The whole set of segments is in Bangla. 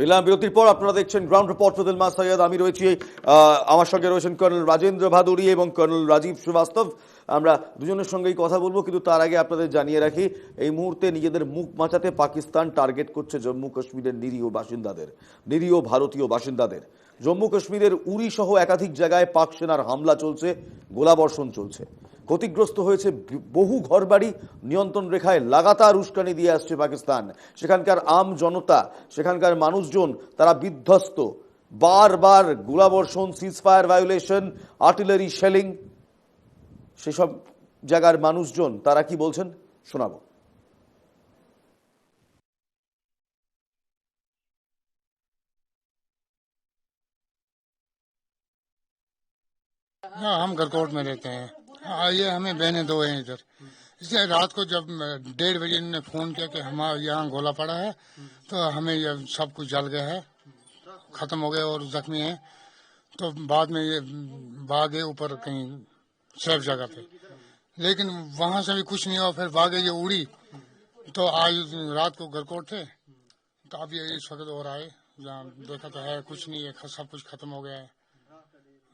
ফিরলাম। বিরতির পর আপনারা দেখছেন গ্রাউন্ড রিপোর্ট ফজল মা সৈয়দ। আমি রয়েছি আমার সঙ্গে রয়েছেন কর্নেল রাজেন্দ্র ভাদুরী এবং কর্নেল রাজীব শ্রীবাস্তব। আমরা দুজনের সঙ্গেই কথা বলব, কিন্তু তার আগে আপনাদের জানিয়ে রাখি, এই মুহূর্তে নিজেদের মুখ বাঁচাতে পাকিস্তান টার্গেট করছে জম্মু কাশ্মীরের নিরীহ বাসিন্দাদের, নিরীহ ভারতীয় বাসিন্দাদের। জম্মু কাশ্মীরের উড়ি সহ একাধিক জায়গায় পাক সেনার হামলা চলছে, গোলাবর্ষণ চলছে। ক্ষতিগ্রস্ত হয়েছে বি- বহু ঘরবাড়ি নিয়ন্ত্রণ রেখায় লাগাতার উস্কানি দিয়ে আসছে পাকিস্তান সেখানকার আম জনতা সেখানকার মানুষজন তারা বিধ্বস্ত বারবার গোলাবর্ষণ সিজফায়ার ভায়োলেশন আর্টিলারি শেলিং সেসব জায়গার মানুষজন তারা কি বলছেন শোনাবো हाँ हम गरकोट में रहते हैं हाँ ये हमें बहने दो हैं इधर। इसलिए रात को जब डेढ़ बजे इन्होंने फ़ोन किया कि हमारे यहाँ गोला पड़ा है तो हमें ये सब कुछ जल गया है, खत्म हो गया और जख्मी है। तो बाद में ये भागे ऊपर कहीं, सेफ़ जगह पे। लेकिन वहाँ से भी कुछ नहीं हुआ, फिर भागे ये उड़ी। तो आज रात को गरकोट थे तो अब ये इस वक्त और आए, जहाँ देखा तो है कुछ नहीं है, सब कुछ खत्म हो गया है।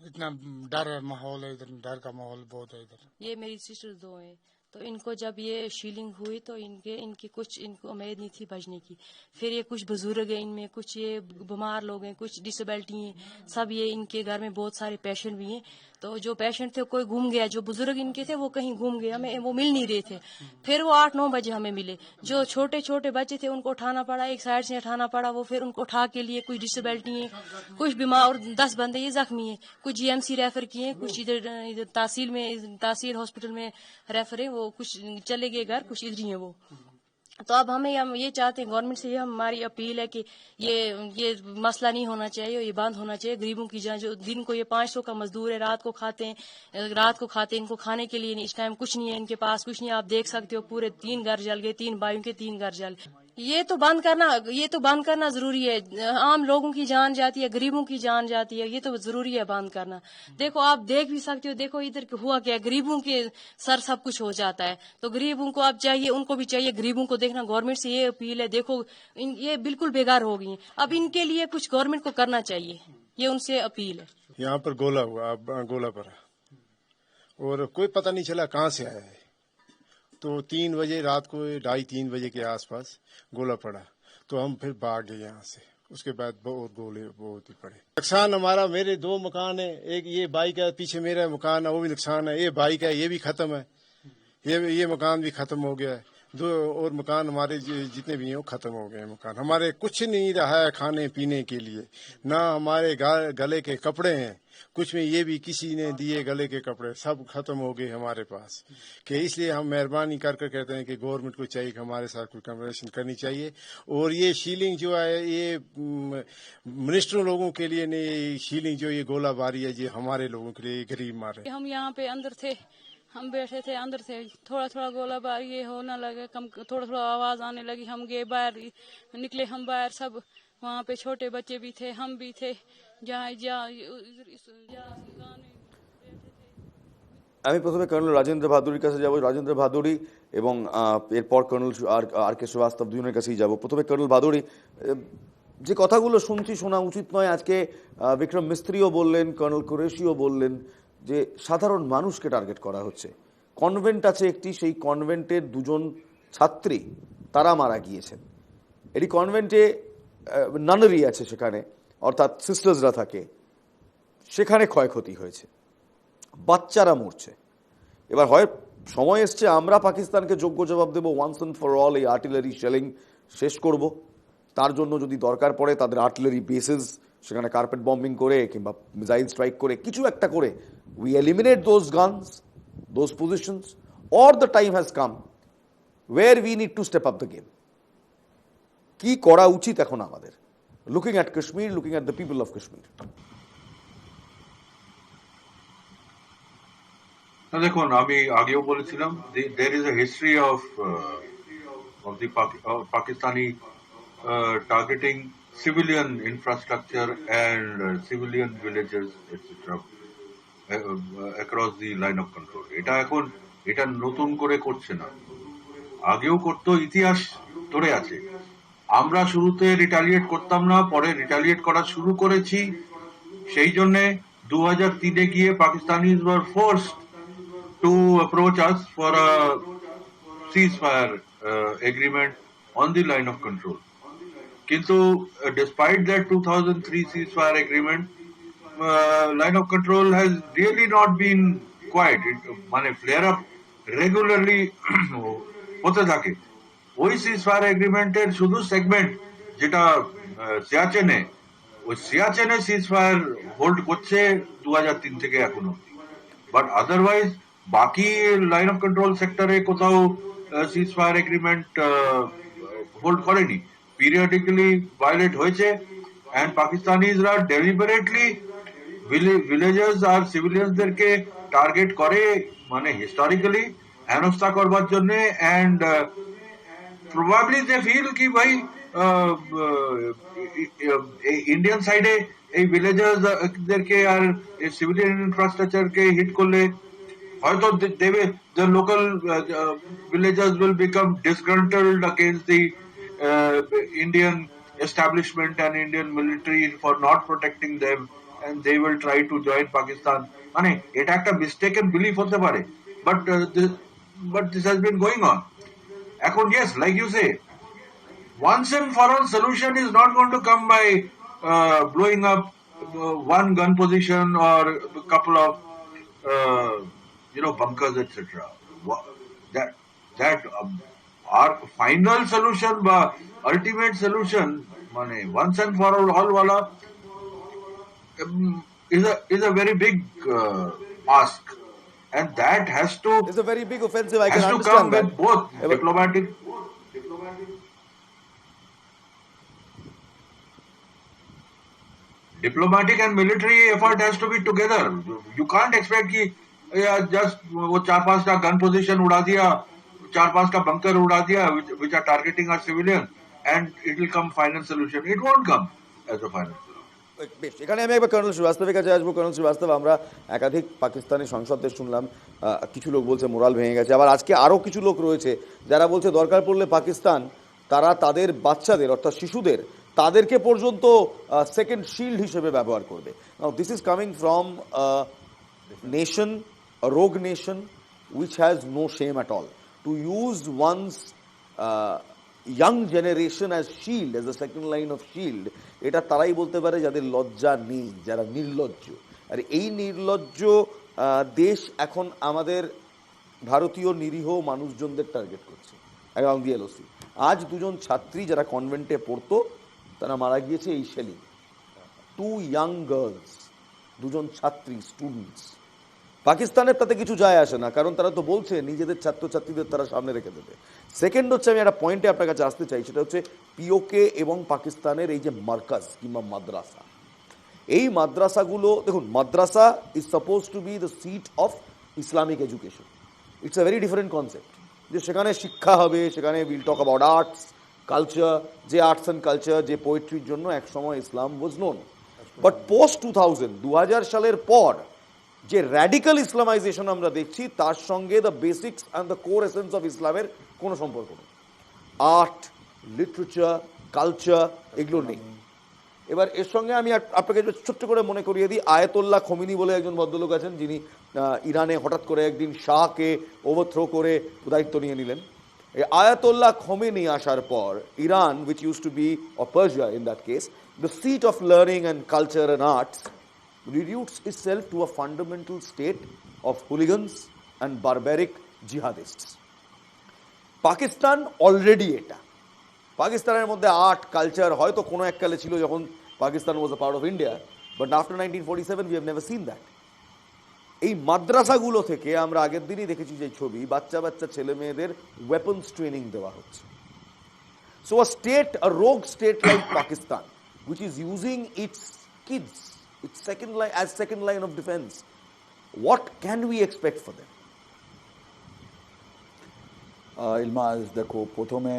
इतना डर माहौल है, इधर डर का माहौल बहुत है इधर। ये मेरी सिस्टर दो हैं। तो इनको जब ये शीलिंग हुई तो इनके, इनकी कुछ, इनको उम्मीद नहीं थी बचने की। फिर ये कुछ बुज़ुर्ग हैं, इनमें कुछ ये बीमार लोग हैं, कुछ डिसेबिलिटी हैं, सब ये इनके घर में बहुत सारे पेशेंट भी हैं। तो जो पेशेंट थे, कोई घूम गया, जो बुज़ुर्ग इनके थे, वो कहीं घूम गए हमें वो मिल नहीं रहे थे। फिर वो आठ, नौ बजे हमें मिले। जो छोटे छोटे बच्चे थे, उनको उठाना पड़ा, एक साइड से उठाना पड़ा, वो फिर उनको उठा के लिए कुछ डिसेबिलिटी है, कुछ बीमार, और दस बंदे ये जख्मी है। कुछ जीएमसी रेफर किए कुछ इधर इधर तहसील में, तहसील हॉस्पिटल में रेफर है, वो कुछ चले गए घर कुछ इधर ही वो। तो अब हमें, हम ये चाहते हैं, गवर्नमेंट से ये हमारी अपील है कि ये ये मसला नहीं होना चाहिए, ये बंद होना चाहिए। गरीबों की जान जो दिन को ये पाँच सौ का मजदूर है, रात को खाते हैं, रात को खाते हैं, इनको खाने के लिए इस टाइम कुछ नहीं है इनके पास, कुछ नहीं आप देख सकते हो, पूरे तीन घर जल गए, तीन भाइयों के तीन घर जल। ये तो बंद करना, ये तो बंद करना ज़रूरी है। आम लोगों की जान जाती है, गरीबों की जान जाती है, ये तो ज़रूरी है बंद करना। देखो, आप देख भी सकते हो, देखो इधर हुआ क्या, गरीबों के सर सब कुछ हो जाता है। तो गरीबों को आप चाहिए, उनको भी चाहिए, गरीबों को देखना, गवर्नमेंट से ये अपील है, देखो ये बिल्कुल बेकार हो गई। अब इनके लिए कुछ गवर्नमेंट को करना चाहिए, ये उनसे अपील है। यहाँ पर गोला हुआ गोला पर और कोई पता नहीं चला कहाँ से आया है। तो तीन बजे रात को ढाई तीन बजे के आसपास गोला पड़ा। तो हम फिर भाग गए यहाँ से। उसके बाद बहुत गोले बहुत ही पड़े। नुकसान हमारा, मेरे दो मकान है। एक ये बाइक है, पीछे मेरा मकान है, वो भी नुकसान है। ये बाइक है, ये भी खत्म है। ये ये मकान भी खत्म हो गया है। दो और मकान हमारे जितने भी हैं, वो खत्म हो गए मकान। हमारे कुछ नहीं रहा है खाने पीने के लिए। ना हमारे गले के कपड़े हैं। कुछ में ये भी किसी ने दिए गले के कपड़े। सब खत्म हो गए हमारे पास। कि इसलिए हम मेहरबानी कर कर कहते हैं कि गवर्नमेंट को चाहिए कि हमारे साथ कोई कन्वर्सेशन करनी चाहिए। और ये शीलिंग जो है, ये मिनिस्टरों लोगों के लिए नहीं शीलिंग जो ये गोलाबारी है, ये हमारे लोगों के लिए गरीब मारे। हम यहाँ पे अंदर थे। हम बैठे थे अंदर से थोड़ा थोड़ा गोला बार ये होने लगे कम थोड़ा थोड़ा आवाज आने लगी हम गए बाहर निकले हम बाहर सब वहाँ पे छोटे बच्चे भी थे हम भी थे जहाँ जहाँ इधर इस- जहाँ गाने আমি প্রথমে কর্নেল রাজেন্দ্র ভাদুরীর কাছে যাব রাজেন্দ্র ভাদুরী এবং আহ, এরপর কর্নেল সু- আর আর কে শ্রীবাস্তব দুজনের কাছেই যাব প্রথমে কর্নেল ভাদুরী আহ, যে কথাগুলো শুনছি শোনা উচিত নয় আজকে আহ, বিক্রম মিস্ত্রিও বললেন কর্নেল কুরেশিও বললেন যে সাধারণ মানুষকে টার্গেট করা হচ্ছে। কনভেন্ট আছে একটি, সেই কনভেন্টের দুজন ছাত্রী, তারা মারা গিয়েছেন। এটি কনভেন্টে নানারি আছে সেখানে, অর্থাৎ সিস্টার্সরা থাকে। সেখানে ক্ষয়ক্ষতি হয়েছে। বাচ্চারা মরছে। এবার হয়, সময় এসছে, আমরা পাকিস্তানকে যোগ্য জবাব দেবো। ওয়ান্স অ্যান্ড ফর অল এই আর্টিলারি শেলিং শেষ করব। তার জন্য যদি দরকার পড়ে, তাদের আর্টিলারি বেসেস সেখানে কার্পেট বম্বিং করে কিংবা মিসাইল স্ট্রাইক করে, কিছু একটা করে we eliminate those guns those positions or the time has come where we need to step up the game কি করা উচিত এখন আমাদের? Looking at Kashmir looking at the people of Kashmir দেখুন, আমি আগেও বলেছিলাম there is a history of of the Pakistani targeting civilian infrastructure and civilian villages etcetera across the line of control এটা এখন এটা নতুন করে করছে না। আগেও করতো ইতিহাস ধরে আছে। আমরা শুরুতে রিটালিয়েট করতাম না পরে রিটালিয়েট করা শুরু করেছি। সেই জন্যে দু হাজার তিনে গিয়ে Pakistanis were forced to approach us for ceasefire uh, agreement on the line of control. কিন্তু uh, despite that 2003 ceasefire agreement, uh, line of control has really not been quiet. It, মানে flare up regularly হতে থাকে। ওই সিজফায়ার এগ্রিমেন্টের শুধু সেগমেন্ট যেটা সিয়াচেনে ওই সিয়াচেনে সিজফায়ার হোল্ড করছে দু হাজার তিন থেকে এখনও বাট আদারওয়াইজ বাকি লাইন অফ কন্ট্রোল সেক্টরে কোথাও সিজ ফায়ার এগ্রিমেন্ট হোল্ড করেনি। পিরিয়ডিক্যালি ভায়োলেট হয়েছে অ্যান্ড পাকিস্তানিজরা ডেলিবারেটলি ভিলেজার্স আর সিভিলিয়ানসদেরকে টার্গেট করে মানে হিস্টোরিক্যালি হেনস্থা করবার জন্য অ্যান্ড প্রবাবলি দে ফিল কি ভাই ইন্ডিয়ান সাইডে এই ভিলেজার্স দেরকে আর সিভিলিয়ান ইনফ্রাস্ট্রাকচারকে হিট করলে হয়তো দেবে uh, villagers will become disgruntled against the uh, Indian establishment and Indian military for not protecting them and they will try to join Pakistan মানে এটা একটা mistaken belief হতে পারে but uh, this, but this has been going on এখন yes like you say once and for all solution is not going to come by uh, blowing up uh, one gun position or a couple of uh, you know bunkers etc Wha- that that um, और फाइनल सोल्यूशन बा अल्टीमेट सोल्यूशन माने once and for all all वाला is a is a very big uh, ask and that has to it's a very big offensive i has can to understand come that. with both yeah, diplomatic diplomatic and military effort has to be together you can't expect ki yeah, just wo 4 5 का गन पोजीशन उड़ा दिया चार पांचटा बंकर उड़ा दिया which, which are targeting our civilian and it will come final solution it won't come as a final solution বেশ এখানে আমি একবার কর্নেল শ্রীবাস্তবের কাছে আসবো কর্নেল শ্রীবাস্তব আমরা একাধিক পাকিস্তানি সংসদদের শুনলাম আহ, কিছু লোক বলছে মোরাল ভেঙে গেছে আবার আজকে আরও কিছু লোক রয়েছে যারা বলছে দরকার পড়লে পাকিস্তান তারা তাদের বাচ্চাদের অর্থাৎ শিশুদের তাদেরকে পর্যন্ত সেকেন্ড শিল্ড হিসেবে ব্যবহার করবে this is coming from nation, a rogue nation, which has no shame at all. To use one's uh, young generation as shield, as the second line of shield, এটা তারাই বলতে পারে যাদের লজ্জা নেই যারা নির্লজ্জ। আর এই নির্লজ্জ দেশ এখন আমাদের ভারতীয় নিরীহ মানুষজনদের টার্গেট করছে এবং এলওসি আজ দুজন ছাত্রী যারা কনভেন্টে পড়তো তারা মারা গিয়েছে এই শেলিং টু ইয়াং গার্লস দুজন ছাত্রী স্টুডেন্টস পাকিস্তানের তাতে কিছু যায় আসে না, কারণ তারা তো বলছে নিজেদের ছাত্রছাত্রীদের তারা সামনে রেখে দেবে। সেকেন্ড হচ্ছে আমি একটা পয়েন্টে আপনার কাছে আসতে চাই, সেটা হচ্ছে পিওকে এবং পাকিস্তানের এই যে মার্কাজ কিংবা মাদ্রাসা। এই মাদ্রাসাগুলো, দেখুন, madrasa is supposed to be the seat of Islamic education it's a very different concept যে সেখানে শিক্ষা হবে, সেখানে will talk about arts culture যে আর্টস অ্যান্ড কালচার যে পোয়েট্রির জন্য একসময় Islam was known but post two thousand দু হাজার সালের পর যে র্যাডিক্যাল ইসলামাইজেশন আমরা দেখছি, তার সঙ্গে the basics and the core essence of ইসলামের কোনো সম্পর্ক নেই। আর্ট লিটারেচার কালচার এগুলো নেই। এবার এর সঙ্গে আমি আপনাকে ছোট্ট করে মনে করিয়ে দিই, আয়াতুল্লাহ খমিনি বলে একজন ভদ্রলোক আছেন, যিনি ইরানে হঠাৎ করে একদিন শাহকে ওভারথ্রো করে দায়িত্ব নিয়ে নিলেন। এই আয়াতুল্লাহ খমিনি আসার পর, Iran which use to be uh in that case the seat of learning and culture and arts reduced itself to a fundamental state of hooligans and barbaric jihadists. Pakistan already এটা পাকিস্তানের মধ্যে আর্ট কালচার হয়তো কোনো এককালে ছিল যখন Pakistan was a part of India but after nineteen forty seven we have never seen that এই মাদ্রাসাগুলো থেকে আমরা আগের দিনই দেখেছি যে ছবি বাচ্চা বাচ্চা ছেলে মেয়েদের ওয়েপন্স ট্রেনিং দেওয়া হচ্ছে। So a state, a rogue state like Pakistan, which is using its kids, its second line as second line of defense, what can we expect for them? ইলমাজ দেখো প্রথমে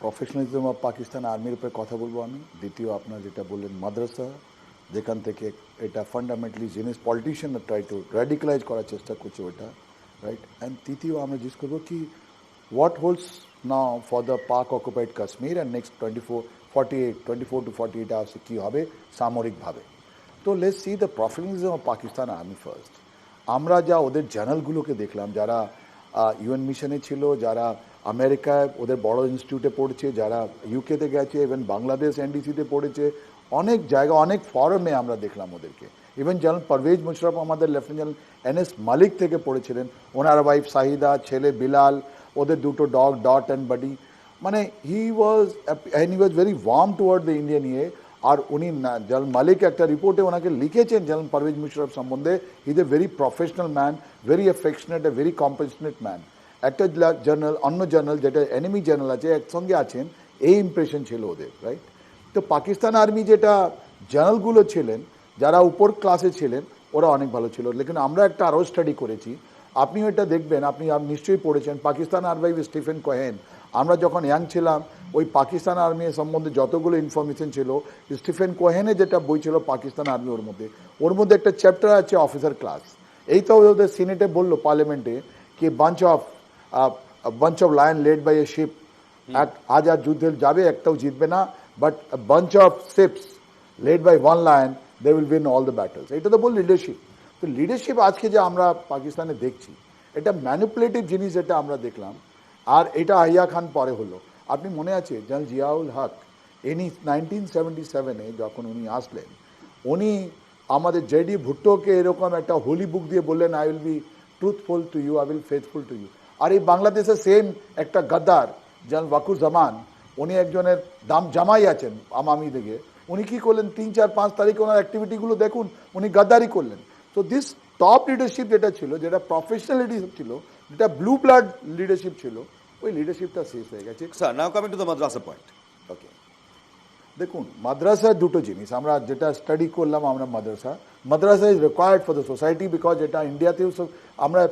প্রফেশনালিজম অফ পাকিস্তান আর্মির উপরে কথা বলব আমি। দ্বিতীয় আপনার যেটা বললেন মাদ্রাসা যেখান থেকে এটা ফান্ডামেন্টালি জিনিস পলিটিশিয়ানরা ট্রাই টু র্যাডিক্যালাইজ করার চেষ্টা করছে ওটা রাইট অ্যান্ড তৃতীয় আমরা জিজ্ঞেস করব কি what holds now for the Pak occupied Kashmir and next 24, 48, 24 to 48 hours কি হবে? সামরিকভাবে। তো let's see the professionalism of Pakistan army first আমরা যা ওদের জার্নালগুলোকে দেখলাম যারা ইউএন মিশনে ছিল যারা আমেরিকায় ওদের বড় ইনস্টিটিউটে পড়ছে যারা ইউকেতে গেছে ইভেন বাংলাদেশ এনডিসিতে পড়েছে অনেক জায়গা অনেক ফরমে আমরা দেখলাম ওদেরকে। ইভেন জেনারেল পারভেজ মুশরফ আমাদের lieutenant general N S Malik থেকে পড়েছিলেন। ওনার ওয়াইফ সাহিদা ছেলে বিলাল ওদের দুটো ডগ ডট অ্যান্ড বাডি মানে he was and was very warm toward the Indian ইয়ে আর উনি জেনারেল মালিক একটা রিপোর্টে ওনাকে লিখেছেন জেনারেল পারভেজ মুশারফ সম্বন্ধে। Is a very professional man very affectionate a very compassionate man একটা জার্নাল অন্য জার্নাল যেটা এনিমি জার্নাল আছে, একসঙ্গে আছেন, এই ইমপ্রেশন ছিল ওদের রাইট তো পাকিস্তান আর্মি যেটা জার্নালগুলো ছিলেন, যারা উপর ক্লাসে ছিলেন, ওরা অনেক ভালো ছিল। লেকিন আমরা একটা আরও স্টাডি করেছি। আপনিও এটা দেখবেন, আপনি আপ- নিশ্চয়ই পড়েছেন। পাকিস্তান আর্মি স্টিফেন কোহেন আমরা যখন ইয়াং ছিলাম ওই পাকিস্তান আর্মি সম্বন্ধে যতগুলো ইনফরমেশন ছিল স্টিফেন কোহেনে যেটা বই ছিল পাকিস্তান আর্মি ওর মধ্যে ওর মধ্যে একটা চ্যাপ্টার আছে অফিসার ক্লাস এই তো ওদের সিনেটে বলল পার্লামেন্টে কি bunch of bunch of lion led by a sheep এক আজ আর যুদ্ধে যাবে একটাও জিতবে না but bunch of sheeps led by one lion they will win all the battles এটা তো বল লিডারশিপ তো লিডারশিপ আজকে যে আমরা পাকিস্তানে দেখছি এটা ম্যানিপুলেটিভ জিনিস এটা আমরা দেখলাম আর এটা আহিয়া খান পরে হলো। আপনি মনে আছে, জেনারেল জিয়াউল হক, ইনি নাইনটিন সেভেন্টি সেভেনে যখন উনি আসলেন, উনি আমাদের জেডি ভুট্টোকে এরকম একটা হোলি বুক দিয়ে বললেন I will be truthful to you I will faithful to you আর এই বাংলাদেশে সেম একটা গাদ্দার, জেনারেল ওয়াকুর জামান, উনি একজনের দাম জামাই আছেন আমামি থেকে উনি কী করলেন? তিন, চার, পাঁচ তারিখে ওনার অ্যাক্টিভিটিগুলো দেখুন, উনি গাদ্দারি করলেন। তো দিস টপ লিডারশিপ যেটা ছিল, যেটা প্রফেশনাল লিডারশিপ ছিল, যেটা ব্লু ব্লাড লিডারশিপ ছিল ওই লিডারশিপটা শেষ হয়ে গেছে। Sir now coming to the madrasa point okay দেখুন মাদ্রাসা দুটো জিনিস আমরা যেটা স্টাডি করলাম আমরা মাদ্রাসা। Madrasa is required for the society because এটা ইন্ডিয়াতেও সব আমরা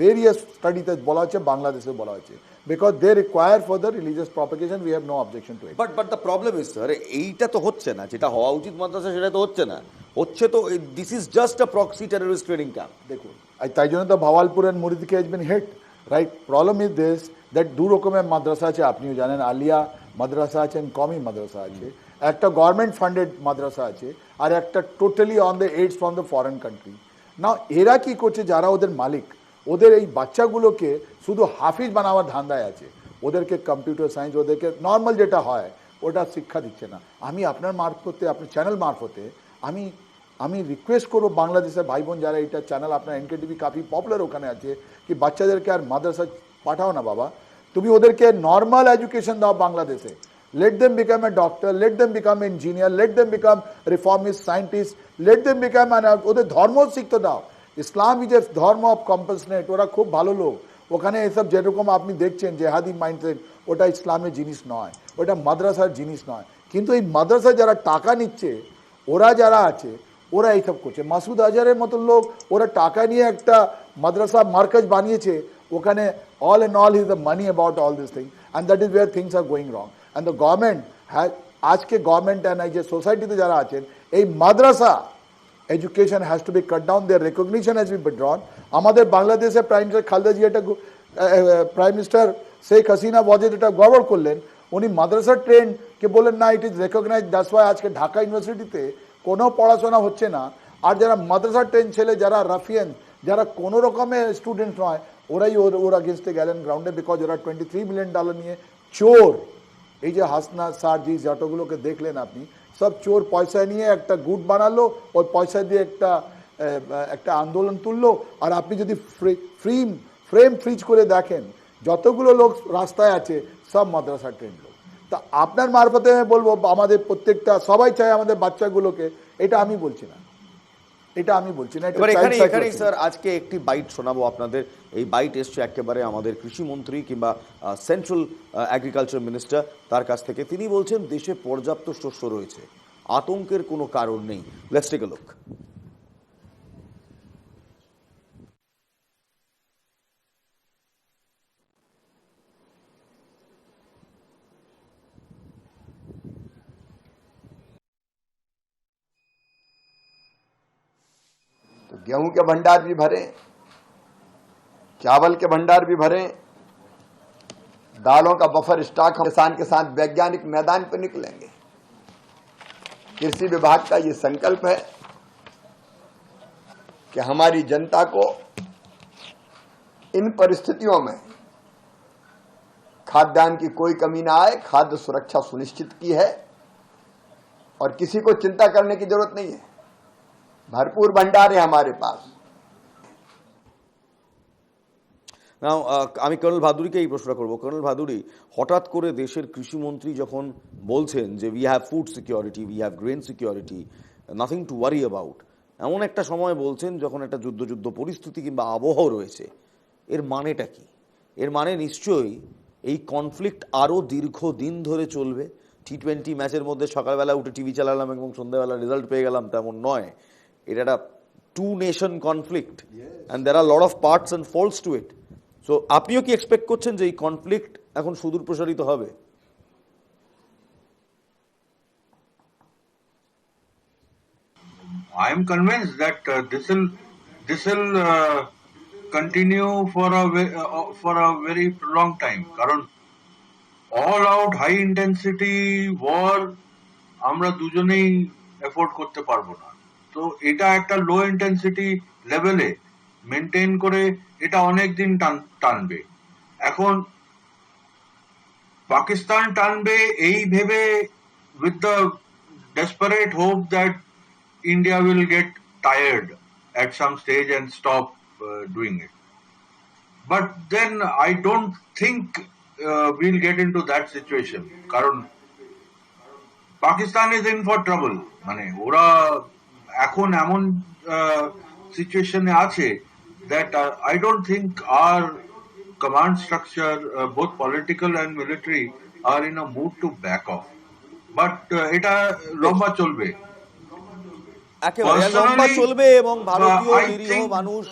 ভেরিয়াস স্টাডিতে বলা হচ্ছে বাংলাদেশে বলা হচ্ছে। Because they require for the religious propagation we have no objection to it but but the problem is sir এইটা তো হচ্ছে না যেটা হওয়া উচিত মাদ্রাসা সেটা তো হচ্ছে না। হচ্ছে তো this is just a proxy terrorist training camp দেখুন তাই জন্য তো Bahawalpur and Muridke has been hit right problem is this that দু রকমের মাদ্রাসা আছে আপনিও জানেন আলিয়া মাদ্রাসা আছে কমি মাদ্রাসা আছে একটা গভর্নমেন্ট ফান্ডেড মাদ্রাসা আছে আর একটা totally on the aids from the foreign country না এরা কি করছে? যারা ওদের মালিক ওদের এই বাচ্চাগুলোকে শুধু হাফিজ বানাবার ধান্দায় আছে। ওদেরকে কম্পিউটার সায়েন্স ওদেরকে নর্মাল যেটা হয় ওটা শিক্ষা দিচ্ছে না। আমি আপনার মারফতে আপনার চ্যানেল মারফতে আমি আমি রিকোয়েস্ট করব বাংলাদেশের ভাই বোন যারা এইটা চ্যানেল আপনার এনকে টিভি কাফি পপুলার ওখানে আছে, কি বাচ্চাদেরকে আর মাদ্রাসা পাঠাও না বাবা। তুমি ওদেরকে নর্মাল এডুকেশন দাও বাংলাদেশে। Let them become a doctor let them become engineer let them become reformist scientist let them become ওদের ধর্ম শিখতে দাও। ইসলাম ইজ এ ধর্ম অফ কম্পালসনেট ওরা খুব ভালো লোক। ওখানে এসব যেরকম আপনি দেখছেন, জেহাদি মাইন্ডসেট ওটা ইসলামের জিনিস নয়, ওটা মাদ্রাসার জিনিস নয়। কিন্তু এই মাদ্রাসায় যারা টাকা নিচ্ছে, ওরা যারা আছে ওরা এইসব করছে। মাসুদ আজহারের মতন লোক ওরা টাকা নিয়ে একটা মাদ্রাসা মার্কাজ বানিয়েছে, ওখানে all and all is the money about all this thing and that is where things are going wrong and the government has আজকে গভর্নমেন্ট অ্যান্ড এই যে সোসাইটিতে যারা আছেন, এই madrasa education has to be cut down their recognition has be withdrawn আমাদের বাংলাদেশে প্রাইম মিনিস্টার খালেদা জিয়া এটা প্রাইম মিনিস্টার শেখ হাসিনা ওয়াজেদ এটা গড়বড় করলেন, উনি মাদ্রাসা ট্রেন্ডকে বললেন, না it is recognise that's why আজকে ঢাকা ইউনিভার্সিটিতে কোনো পড়াশোনা হচ্ছে না। আর যারা মাদ্রাসা ট্রেন ছেলে, যারা রাফিয়ান যারা কোনো রকমের স্টুডেন্ট নয়, ওরাই ওর ওর আগেনস্টে গেলেন গ্রাউন্ডে বিকজ ওরা টোয়েন্টি থ্রি মিলিয়ন ডলার নিয়ে চোর। এই যে হাসনা, সারজি, যতগুলোকে দেখলেন আপনি, সব চোর পয়সা নিয়ে একটা গুট বানালো, ওই পয়সা দিয়ে একটা একটা আন্দোলন তুললো। আর আপনি যদি ফ্রেম ফ্রেম ফ্রিজ করে দেখেন, যতগুলো লোক রাস্তায় আছে, সব মাদ্রাসা ট্রেন লোক। তা আপনার মারফতে আমি বলব আমাদের প্রত্যেকটা সবাই চায় আমাদের বাচ্চাগুলোকে। এটা আমি বলছি না। এটা আমি বলছি না এবার এখানে এখানেই স্যার আজকে একটি বাইট শোনাবো আপনাদের। এই বাইট এসছে একেবারে আমাদের কৃষিমন্ত্রী কিংবা সেন্ট্রাল এগ্রিকালচার মিনিস্টার তার কাছ থেকে। তিনি বলছেন দেশে পর্যাপ্ত শস্য রয়েছে। আতঙ্কের কোনো কারণ নেই। লেটস টেক এ লুক गेहूँ के भंडार भी भरे, चावल के भंडार भी भरे, दालों का बफर स्टॉक किसान के साथ वैज्ञानिक मैदान पर निकलेंगे। कृषि विभाग का ये संकल्प है कि हमारी जनता को इन परिस्थितियों में खाद्यान्न की कोई कमी ना आए, खाद्य सुरक्षा सुनिश्चित की है और किसी को चिंता करने की ज़रूरत नहीं है। भरपूर भंडार है हमारे पास নাও আমি কর্নেল ভাদুরীকে এই প্রশ্নটা করবো কর্নেল ভাদুরী হঠাৎ করে দেশের কৃষিমন্ত্রী যখন বলছেন যে we have food security we have grain security nothing to worry about এমন একটা সময় বলছেন যখন একটা যুদ্ধ যুদ্ধ পরিস্থিতি কিংবা আবহ রয়েছে এর মানেটা কি এর মানে নিশ্চয়ই এই কনফ্লিক্ট আরও দীর্ঘদিন ধরে চলবে টি টোয়েন্টি ম্যাচের মধ্যে সকালবেলা উঠে টিভি চালালাম এবং সন্ধ্যাবেলা রেজাল্ট পেয়ে গেলাম তেমন নয় এটা একটা two nation conflict and there are lot of parts and falls to it so আপনিও কি এক্সপেক্ট করছেন যে এই কনফ্লিক্ট এখন সুদূর প্রসারিত হবে? I am convinced that uh, this will this will uh, continue for a uh, for a very long time. কারণ all out high intensity war আমরা দুজনেই এফোর্ড করতে পারব না তো এটা একটা লো ইন্টেন্সিটি লেভেলে মেনটেন করে এটা অনেক দিন টান টানবে এখন পাকিস্তান টানবে এই ভেবে with the desperate hope that India will get tired at some stage and stop uh, doing it. But then I don't think uh, we'll get into that situation. কারণ Pakistan is in for trouble মানে ওরা এখন এমন সিচুয়েশনে আছে that I don't think our command structure both political and military are in a to back off but এটা লম্বা চলবে। লম্বা চলবে এবং ভারতীয় নিরীহ মানুষ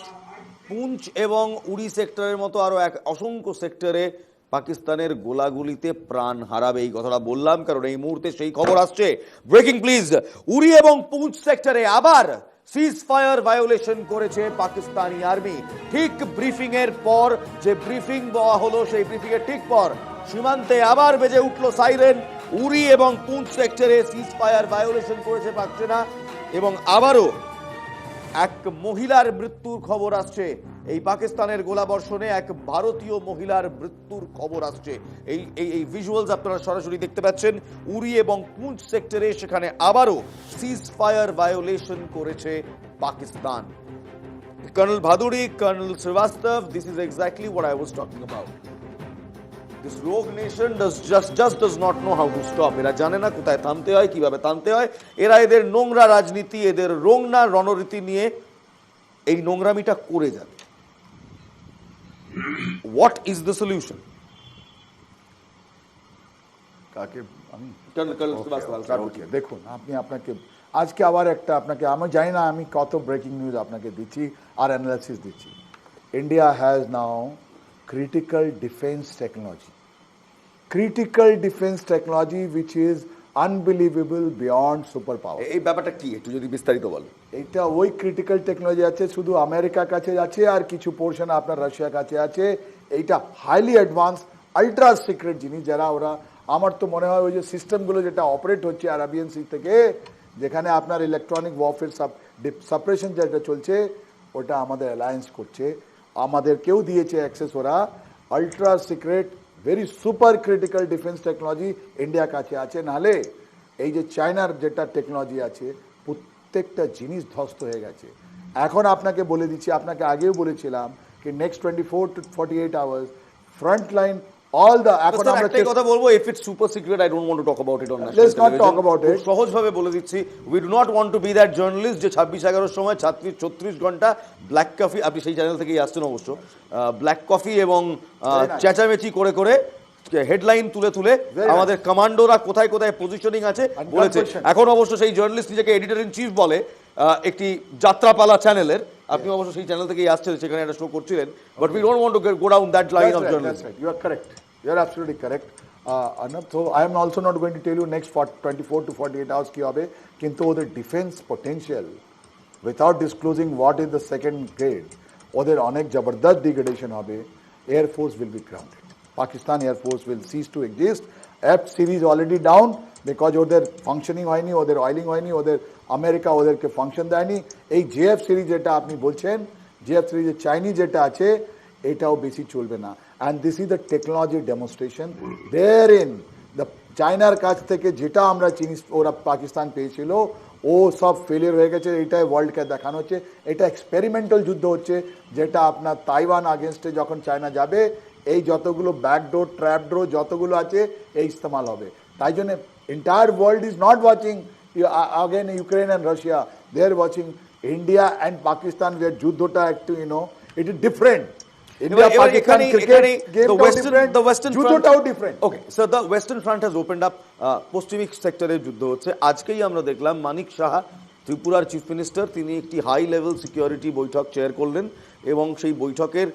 পুঞ্চ এবং উড়ি সেক্টরের মতো আরও এক অসংখ্য সেক্টরে পাকিস্তানের গোলাগুলিতে প্রাণ হারাবে, এই কথাটা বললাম, কারণ এই মুহূর্তে সেই খবর আসছে। ব্রেকিং প্লিজ উড়ি এবং পুঞ্চ সেক্টরে আবার সিজ ফায়ার ভায়োলেশন করেছে পাকিস্তানি আর্মি ঠিক ব্রিফিং এর পর যে ব্রিফিং দেওয়া হলো, সেই ব্রিফিং এর ঠিক পর সীমান্তে আবার বেজে উঠল সাইরেন উড়ি এবং পুঞ্চ সেক্টরে সিজ ফায়ার ভায়োলেশন করেছে পাক সেনা এবং আবারও এক মহিলার মৃত্যুর খবর আসছে। এই পাকিস্তানের গোলাবর্ষণে এক ভারতীয় মহিলার মৃত্যুর খবর আসছে। এই এই এই ভিজুয়ালস আপনারা সরাসরি দেখতে পাচ্ছেন। উরি এবং পুঞ্চ সেক্টরে সেখানে আবারও সিজ ফায়ার ভায়োলেশন করেছে Pakistan. Colonel Bhaduri colonel Srivastava this is exactly what I was talking about this rogue nation does just just does not know how to stop এরা জানে না কোথায় থামতে হয় কীভাবে থামতে হয়। এরা এদের নোংরা রাজনীতি এদের রোংনা রণরীতি নিয়ে এই নোংরামিটা করে যাবে। হোয়াট ইজ দ্য সলিউশন কাকে? আমি? দেখুন আপনি আপনাকে আজকে আবার একটা আপনাকে আমি জানি না আমি কত ব্রেকিং নিউজ আপনাকে দিচ্ছি আর অ্যানালাইসিস দিচ্ছি। India has now critical defence technology critical defence technology which is unbelievable beyond super power এই ব্যাপারটা কি? একটু যদি বিস্তারিত বলেন। এইটা ওই ক্রিটিক্যাল টেকনোলজি আছে শুধু আমেরিকার কাছে আছে আর কিছু পোর্শন আপনার রাশিয়ার কাছে আছে। এইটা হাইলি অ্যাডভান্স আলট্রা সিক্রেট জিনিস যারা ওরা আমার তো মনে হয় ওই যে সিস্টেমগুলো যেটা অপারেট হচ্ছে আরাবিয়ান সি থেকে যেখানে আপনার ইলেকট্রনিক ওয়ারফেয়ার সাপারেশন যেটা চলছে ওটা আমাদের অ্যালায়েন্স করছে। আমাদেরকেও দিয়েছে অ্যাক্সেস ওরা। Ultra secret very super critical defence technology India কাছে আছে। নাহলে এই যে চায়নার যেটা টেকনোলজি আছে, প্রত্যেকটা জিনিস ধ্বস্ত হয়ে গেছে। এখন আপনাকে বলে দিচ্ছি, আপনাকে আগেও বলেছিলাম কি next twenty four to forty eight hours front line all the এখন আমরা চেষ্টা- কথা বলব if it's super secret I don't want to talk about it on Let's not talk about it. সহজ ভাবে বলে দিচ্ছি we do not want to be that journalist যে ছাব্বিশ এগারোর সময় ছাত্রী ছত্রিশ ঘণ্টা ব্ল্যাক কফি আপনি সেই চ্যানেল থেকেই আসছেন অবশ্য ব্ল্যাক কফি এবং. চেঁচামেচি করে করে হেডলাইন তুলে তুলে আমাদের কমান্ডোরা কোথায় কোথায় পজিশনিং আছে বলেছে। এখন অবশ্য সেই জার্নালিস্ট নিজেকে এডিটর ইন চিফ বলে একটি যাত্রাপালা চ্যানেলের আপনি অবশ্য সেই চ্যানেল থেকেই আসছেন সেখানে একটা শো করছিলেন but we don't want to go down that line of right, that's journalism right. You are correct. You are absolutely correct. Uh, Arnab, so I am also not going to tell you next 40, 24 to 48 hours কি হবে কিন্তু ওদের defence potential without disclosing what is the second grade ওদের অনেক জবরদস্ত ডিগ্রেডেশন হবে air force will be grounded Pakistan Air Force will cease to exist. F series already down because ওদের ফাংশনিং হয়নি ওদের অয়েলিং হয়নি ওদের আমেরিকা ওদেরকে ফাংশন দেয়নি এই জেএফ সিরিজ যেটা আপনি বলছেন জেএফ সিরিজের চাইনিজ যেটা আছে এটাও বেশি চলবে না and this is the technology demonstration there in the চায়নার কাছ থেকে যেটা আমরা চিনি ওরা পাকিস্তান পেয়েছিল, ও সব ফেলিয়ার হয়ে গেছে এটাই ওয়ার্ল্ডকে দেখানো হচ্ছে। এটা এক্সপেরিমেন্টাল যুদ্ধ হচ্ছে, যেটা আপনার তাইওয়ান আগেনস্টে যখন চায়না যাবে, এই যতগুলো ব্যাকডোর ট্র্যাপডোর যতগুলো আছে, এই ইস্তেমাল হবে। তাই জন্য entire world is not watching again Ukraine and Russia they are watching India and Pakistan যুদ্ধটা একটু you know it is different India এবার পাকিস্তান এখানে- ক্রিকেট এখানে the Western- different the Western front- যুদ্ধটাও different okay sir the western front has opened up পশ্চিমিক সেক্টরের যুদ্ধ হচ্ছে। আজকেই আমরা দেখলাম মানিক সাহা ত্রিপুরার চিফ মিনিস্টার তিনি একটি হাই লেভেল সিকিউরিটি বৈঠক চেয়ার করলেন এবং সেই বৈঠকের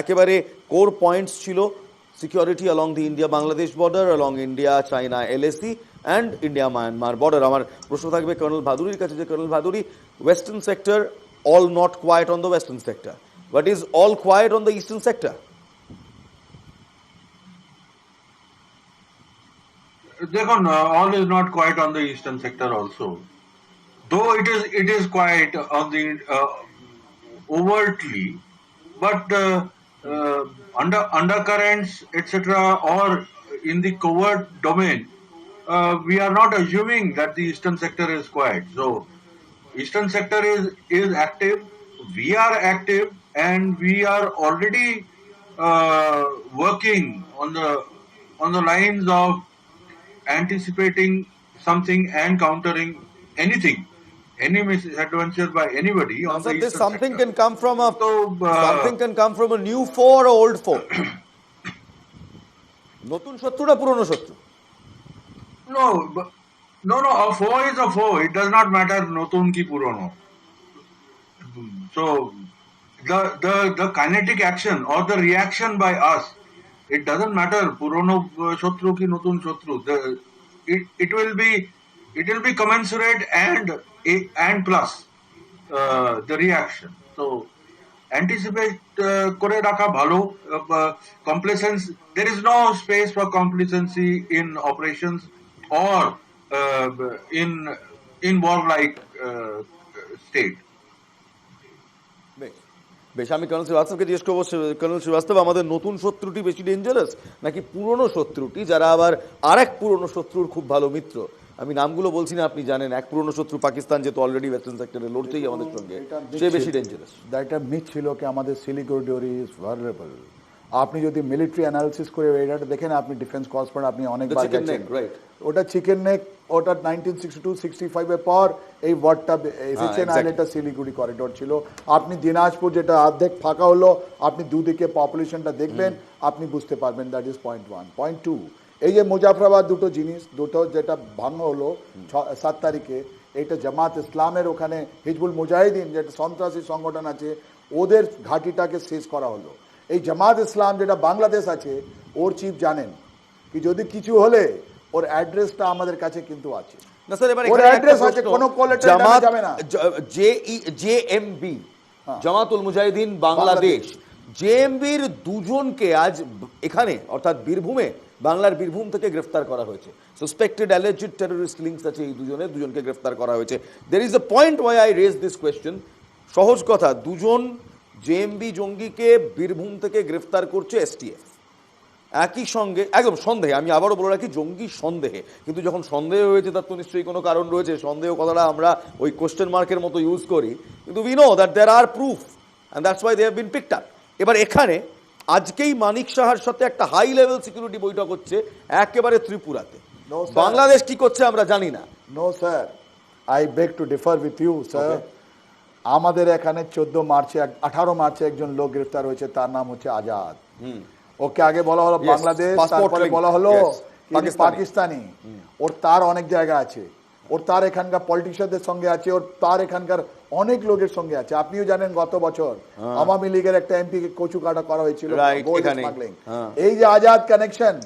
একেবারে কোর পয়েন্টস ছিল security along the India Bangladesh border along India China LAC and India Myanmar border আমার প্রশ্ন থাকবে কর্নেল ভাদুরির কাছে যে colonel Bhaduri western sector all not quiet on the western sector But is all quiet on the eastern sector? Dekho, all is not quiet on the eastern sector also. Though it is it is quiet on the uh, overtly, but uh, uh, under undercurrents etc. or in the covert domain, uh, we are not assuming that the eastern sector is quiet. So, eastern sector is is active. We are active and we are already uh, working on the on the lines of anticipating something and countering anything any misadventure by anybody on So the this eastern something sector. can come from a So, uh, something can come from a new foe or a old foe. নতুন শত্রু না পুরনো শত্রু No, but, no, no. A foe is a foe. It does not matter নতুন কি পুরনো. So the the the kinetic action or the reaction by us, it doesn't matter পুরনো uh, শত্রু কি নতুন শত্রু. The it it will be it will be commensurate and and plus uh, the reaction. So anticipate uh, করে রাখা ভালো কমপ্লেসেন্স there is no space for complacency in operations or uh, in in warlike uh, state বেশ বেশ আমি কর্নেল শ্রীবাস্তবকে জিজ্ঞেস করব কর্নেল শ্রীবাস্তব আমাদের নতুন শত্রুটি বেশি ডেঞ্জারাস নাকি পুরনো শত্রুটি? যারা আবার আরেক পুরনো শত্রুর খুব ভালো মিত্র। আমি নামগুলো বলছি না আপনি জানেন এক পুরনো শত্রু পাকিস্তান যেহেতু অলরেডি ওয়েস্টার্ন সেক্টরে লড়ছেই আমাদের সঙ্গে সে বেশি ডেঞ্জারাস একটা মিথ ছিল কি আমাদের সিলিগুড়ি ইজ ভালরেবল আপনি যদি মিলিটারি অ্যানালিসিস করে এটা দেখেন আপনি ডিফেন্স কর্সপোর্ট আপনি right. ওটা চিকেন নেক ওটা নাইনটিন সিক্সটি টু সিক্সটি ফাইভের পর এই ওয়ার্ডটা আর exactly. এটা শিলিগুড়ি করিডোর ছিল। আপনি দিনাজপুর যেটা অর্ধেক ফাঁকা হলো আপনি দুদিকে পপুলেশনটা দেখবেন আপনি বুঝতে পারবেন that is point one point two এই যে মুজাফরাবাদ দুটো জিনিস দুটো যেটা ভাঙা হলো ছ- সাত তারিখে এইটা জামাত ইসলামের ওখানে হিজবুল মুজাহিদিন যেটা সন্ত্রাসী সংগঠন আছে ওদের ঘাঁটিটাকে শেষ করা হলো। এই জামাত ইসলাম যেটা বাংলাদেশ আছে ওর চিফ জানেন। কি যদি কিছু হলে ওর অ্যাড্রেসটা আমাদের কাছে কিন্তু আছে। না স্যার এবার ওর এখানে আছে, কোনো call letter যাবে না। J J M B Jamaatul Mujahideen Bangladesh. জেএমবির দুজনকে আজ এখানে অর্থাৎ বীরভূমে বাংলার বীরভূম থেকে গ্রেফতার করা হয়েছে। সাসপেক্টেড অ্যালেজড টেররিস্ট লিঙ্কস আছে এই দুজনের দুজনকে গ্রেফতার করা হয়েছে। There is a point why I raise this question সহজ কথা দুজন জেএমবি জঙ্গিকে বীরভূম থেকে গ্রেফতার করছে এসটিএফ একই সঙ্গে একদম সন্দেহে আমি আবারও বলে রাখি জঙ্গি সন্দেহে। কিন্তু যখন সন্দেহ হয়েছে তার তো নিশ্চয়ই কোনো কারণ রয়েছে। সন্দেহ কথাটা আমরা ওই কোশ্চেন মার্কের মতো ইউজ করি। কিন্তু we know that there are proof and that's why they have been up এবার এখানে আজকেই মানিক সাহার সাথে একটা হাই লেভেল সিকিউরিটি বৈঠক হচ্ছে একেবারে ত্রিপুরাতে। বাংলাদেশ কি করছে আমরা জানি না। No sir I beg to differ with you sir আমাদের এখানে চোদ্দ মার্চে আঠারো মার্চে একজন লোক গ্রেফতার হয়েছে তার নাম হচ্ছে আজাদ। ওকে আগে বলা হলো বাংলাদেশ তারপরে বলা হলো পাকিস্তানি। ওর তার অনেক জায়গা আছে। ওর তার এখানকার পলিটিশিয়ানদের সঙ্গে আছে ওর তার এখানকার অনেক লোকের সঙ্গে আছে। আপনিও জানেন গত বছর আওয়ামী লীগের একটা এমপি কে কচু কাটা করা হয়েছিল। হ্যাঁ। এই যে আজাদ কানেকশন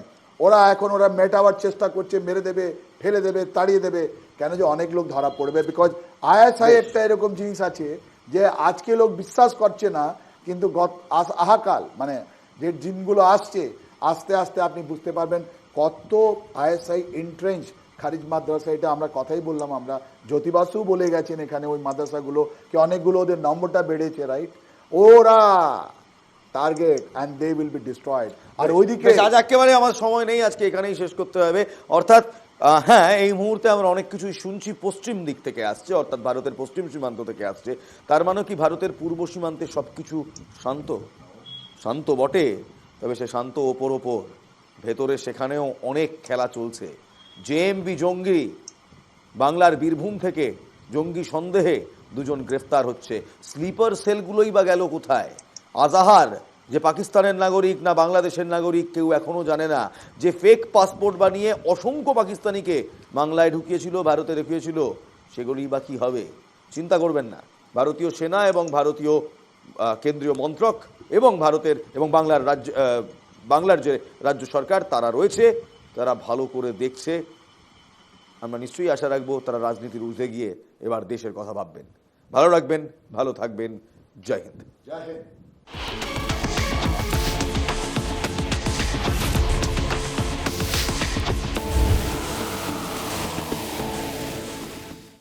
ওরা এখন ওরা মেটাবার চেষ্টা করছে মেরে দেবে ফেলে দেবে তাড়িয়ে দেবে। কেন যে অনেক লোক ধরা পড়বে? বিকজ আইএসআই একটা এরকম জিনিস আছে যে আজকে লোক বিশ্বাস করছে না কিন্তু গত আহাকাল মানে যে দিনগুলো আসছে আস্তে আস্তে আপনি বুঝতে পারবেন কত আইএসআই এন্ট্রেন্স খারিজ মাদ্রাসা এটা আমরা কথাই বললাম আমরা। জ্যোতিবাসু বলে গেছেন এখানে ওই মাদ্রাসাগুলো কি অনেকগুলো ওদের নম্বরটা বেড়েছে রাইট ওরা target and they will be destroyed আর ওইদিকে আজ একেবারে আমার সময় নেই আজকে এখানেই শেষ করতে হবে। অর্থাৎ হ্যাঁ এই মুহূর্তে আমরা অনেক কিছুই শুনছি পশ্চিম দিক থেকে আসছে অর্থাৎ ভারতের পশ্চিম সীমান্ত থেকে আসছে। তার মানে কি ভারতের পূর্ব সীমান্তে সবকিছু শান্ত? শান্ত বটে, তবে সে শান্ত ওপর ওপর ভেতরে সেখানেও অনেক খেলা চলছে। জেএমবি জঙ্গি, বাংলার বীরভূম থেকে জঙ্গি সন্দেহে দুজন গ্রেফতার হচ্ছে। স্লিপার সেলগুলোই বা গেল কোথায়? আজাহার, যে পাকিস্তানের নাগরিক না বাংলাদেশের নাগরিক কেউ এখনও জানে না। যে ফেক পাসপোর্ট বানিয়ে অসংখ্য পাকিস্তানিকে বাংলায় ঢুকিয়েছিল, ভারতে রেখেছিল, সেগুলি বা কী হবে? চিন্তা করবেন না। ভারতীয় সেনা এবং ভারতীয় কেন্দ্রীয় মন্ত্রক এবং ভারতের এবং বাংলার রাজ্য বাংলার যে রাজ্য সরকার, তারা রয়েছে, তারা ভালো করে দেখছে। আমরা নিশ্চয়ই আশা রাখব তারা রাজনীতির উঠে গিয়ে এবার দেশের কথা ভাববেন। ভালো রাখবেন, ভালো থাকবেন। জয় হিন্দ। জয় হিন্দ।